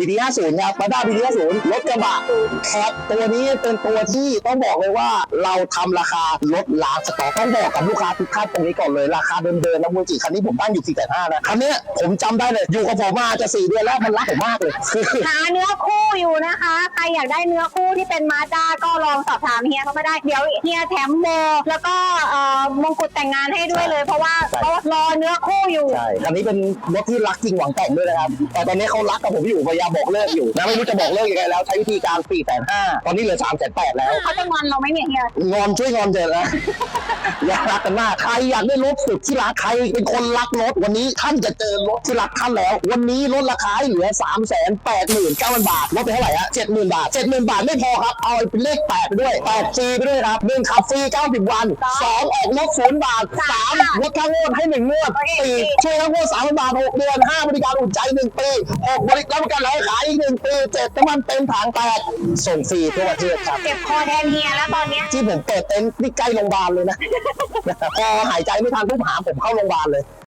บีดีห้าศูนย์ครับมาด้าบีดีห้าศูนย์รถกระบะแคทตัวนี้เป็นตัวที่ต้องบอกเลยว่าเราทำราคาลดล้างสต็อกต้องบอกกับลูกค้าทุกท่านตรงนี้ก่อนเลยราคาเดิมๆนะมูจิคันนี้ผมตั้งอยู่สี่แสนห้านะคันเนี้ยผมจำได้เลยอยู่กับผมมาจะสี่เดือนแล้วมันรักผมมากเลยหาเนื้อคู่อยู่นะคะใครอยากได้เนื้อคู่ที่เป็นมาด้าก็ลองสอบถามเฮียเขามาได้เดี๋ยวเฮียแถมโบแล้วก็เอ่อมงกุฎแต่งงานให้ด้วยเลย เพราะว่าใช่เขารอเนื้อคู่อยู่ใช่คันนี้เป็นรถที่รักจริงหวังแต่งด้วยนะครับแต่ตอนนี้เขารักกับผมอยู่พยายามบอกเลิกอยู่นะไม่รู้จะบอกเลิกยังไงแล้วใช้วิธีการ4ี่แสนห้าตอนนี้เหลือ3ามแสนแปดแล้วเขาจะงอนเราไหมเนี่ยเฮียงอนช่วยงอนเถอะนะอยาก รักกันมาก ใครอยากได้รถสุดที่รักใครเป็นคนรักรถวันนี้ท่านจะเจอรถที่รักท่านแล้ว วันนี้ลดราคาให้เหลือ3ามแสนแปดหมื่นเก้าพันบาทลดไปเท่าไหร่ฮะเจ็ดหมื่นบาทเจ็ดหมื่นบาทไม่พอครับ เอาเป็นเลขแปดไปด้วยแปดฟรีไปด้วยครับหนึ่งขับฟรีเก้าสิบวันสองออกรถศูนย์บาทสามลดค่างวดให้หนึ่งงวดสี่ช่วยค่างวดสามพันบาทหกเดือนห้าบริการอุ่นใจหนึ่งปีหกบริการประกันหลายขายอีกหนึ่งปีเจ็ดน้ำมันเต็มถังแปดส่งฟรีทั่วประเทศครับเจ็บคอแทนเฮียแล้วตอนเนี้ยที่ผมเปิดเต็นท์นี่ใกล้โรงพยาบาลเลยนะพอหายใจไม่ทันปุ๊บหาผมเข้าโรงพยาบาลเลย